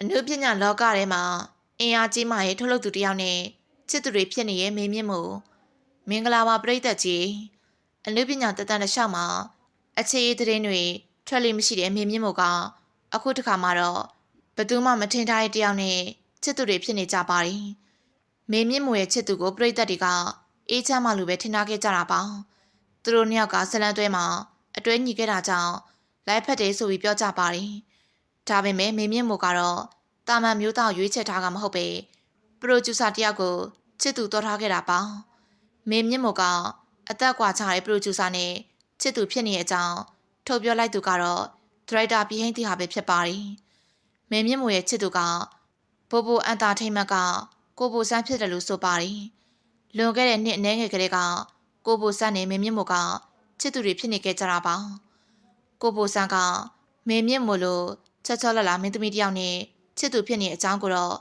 အနုပညာလောကထဲမှာအင်အားကြီးမှရဲ့ထုတ်လုပ်သူတစ်ယောက်နဲ့ချစ်သူတွေဖြစ်နေရဲ့မင်းမြင့်မို့မင်္ဂလာပါပရိသတ်ကြီးအနုပညာတတန်တစ်လျှောက်မှာအခြေအသတင်းတွေထွက်လိမ့်မရှိတဲ့မင်းမြင့်မို့ကအခုတစ်ခါမှာတော့ဘယ်သူမှမထင်ထားတဲ့တစ်ယောက်နဲ့ချစ်သူတွေဖြစ်နေကြပါတယ်မင်းမြင့်မို့ရဲ့ချစ်သူကိုပရိသတ်တွေကအေးချမ်းမှလူပဲထင်ထားခဲ့ကြတာပါသူတို့နှစ်ယောက်ကဇလန်တွဲမှာအတွဲညီခဲ့တာကြောင့်လိုက်ဖက်တယ်ဆိုပြီးပြောကြပါတယ် ဒါပေမဲ့မင်းမြင့်မို့ကတော့တာမန်မျိုးသားကိုရွေးချယ်ထားကမဟုတ်ပဲပရိုဂျူဆာတယောက်ကိုချစ်သူတော်ထားခဲ့တာပါမင်းမြင့်မို့ကအသက်ကွာခြားတဲ့ပရိုဂျူဆာနဲ့ချစ်သူဖြစ်နေတဲ့အကြောင်းထုတ်ပြောလိုက်သူကတော့ဒရိုက်တာပြဟိန်းတီဟာပဲဖြစ်ပါတယ်မင်းမြင့်မို့ရဲ့ချစ်သူကဘိုဘိုအန်တာထိန်မတ်ကကိုဘိုဆန်းဖြစ်တယ်လို့ဆိုပါတယ်လွန်ခဲ့တဲ့နှစ်အနည်းငယ်ကလေးကကိုဘိုဆန်းနဲ့မင်းမြင့်မို့ကချစ်သူတွေဖြစ်နေခဲ့ကြတာပါကိုဘိုဆန်းကမင်းမြင့်မို့လို့ ချက်ချောလလာမင်းသမီးတစ်ယောက်နဲ့ချစ်သူဖြစ်နေတဲ့အကြောင်းကိုတော့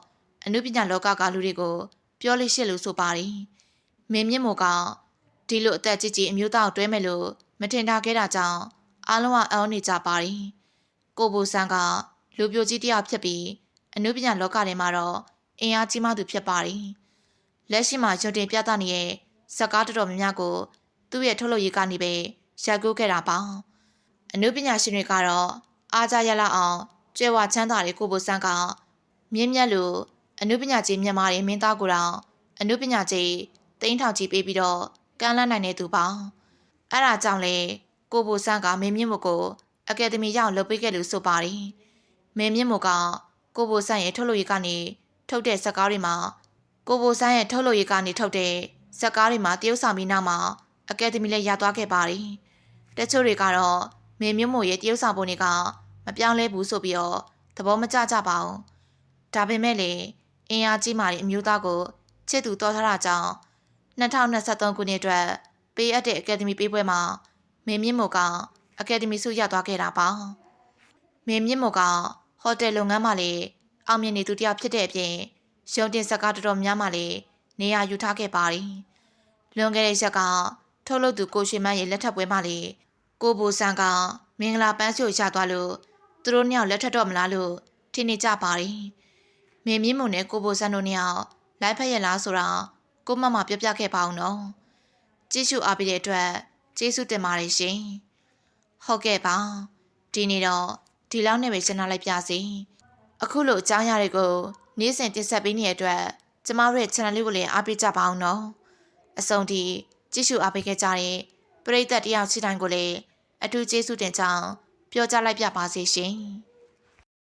အနုပညာလောကကလူတွေကိုပြောလို့ရှိလို့ဆိုပါတယ်။မင်းမြင့်မို့ကဒီလိုအသက်ကြီးကြီးအမျိုးသားကိုတွဲမယ်လို့မထင်ထားခဲ့တာကြောင့်အားလုံးကအောင်းနေကြပါတယ်။ကိုဘူဆန်ကလူပြိုကြီးတစ်ယောက်ဖြစ်ပြီးအနုပညာလောကထဲမှာတော့အင်အားကြီးမှသူဖြစ်ပါတယ်။လက်ရှိမှာရုပ်တင်ပြသနေတဲ့ဇာတ်ကားတော်တော်များများကို သူ့ရဲ့ထုတ်လုပ်ရေးကနေပဲရိုက်ကူးခဲ့တာပါ။အနုပညာရှင်တွေကတော့ အားကြရလောက်အောင်ကျွဲဝချမ်းသာတဲ့ကိုဘိုဆန်းကမြင်းမြတ်လိုအနုပညာကြီးမြန်မာရဲ့မင်းသားကိုတောင်အနုပညာကြီးတိန်းထောင်ကြီးပေးပြီးတော့ကမ်းလှမ်းနိုင်တဲ့သူပါအဲ့ဒါကြောင့်လေကိုဘိုဆန်းကမင်းမြင့်မို့ကိုအကယ်ဒမီရောက်လုပ်ပေးခဲ့လို့ဆိုပါတယ်မင်းမြင့်မို့ကကိုဘိုဆန်းရဲ့ထုတ်လို့ရေးကနေထုတ်တဲ့ဇာတ်ကားတွေမှာကိုဘိုဆန်းရဲ့ထုတ်လို့ရေးကနေထုတ်တဲ့ဇာတ်ကားတွေမှာတရုပ်ဆောင်ပြီးနောက်မှာအကယ်ဒမီလည်းရသွားခဲ့ပါတယ်တချို့တွေကတော့မင်းမြင့်မို့ရဲ့တရုပ်ဆောင်ပုံတွေက မပြောင်းလဲဘူးဆိုပြီးတော့သဘောမကျကြပါဘူး။ဒါပေမဲ့လေအင်အားကြီးမာတဲ့အမျိုးသားကိုချစ်သူတော်ထားတာကြောင့်2023ခုနှစ်အတွက်ပေးအပ်တဲ့အကယ်ဒမီပေးပွဲမှာမင်းမြင့်မို့ကအကယ်ဒမီဆုရသွားခဲ့တာပါ။မင်းမြင့်မို့ကဟိုတယ်လုပ်ငန်းမှာလေအောင်မြင်နေသူတစ်ယောက်ဖြစ်တဲ့အပြင်ရုံတင်စကားတော်တော်များမှလေနေရာယူထားခဲ့ပါတယ်။လွန်ခဲ့တဲ့ရက်ကထုတ်လုပ်သူကိုရွှေမန်းရဲ့လက်ထပ်ပွဲမှာလေကိုဘူဆန်ကမင်္ဂလာပန်းစုရသွားလို့ သူတို့နှစ်ယောက်လက်ထပ်တော့မလားလို့ထင်နေကြပါတယ်။မင်းမြင့်မုံနဲ့ကိုဘိုဆန်တို့နှစ်ယောက်လိုက်ဖက်ရလားဆိုတာကိုမမပြောပြခဲ့ပါအောင်နော်။ကြည့်ရှုအားပေးတဲ့အတွက်ကျေးဇူးတင်ပါတယ်ရှင်။ဟုတ်ကဲ့ပါ။ဒီနေ့တော့ဒီလောက်နဲ့ပဲရှင်းထားလိုက်ပြစီ။အခုလိုအကြောင်းအရာတွေကိုနေ့စဉ်တင်ဆက်ပေးနေတဲ့အတွက်ကျမတို့ရဲ့ channel လေးကိုလည်းအားပေးကြပါအောင်နော်။အဆုံးထိကြည့်ရှုအားပေးခဲ့ကြတဲ့ပရိသတ်တယောက်ချီတိုင်းကိုလည်းအထူးကျေးဇူးတင်ကြောင်း ပြောကြားလိုက်ပြပါစေရှင်။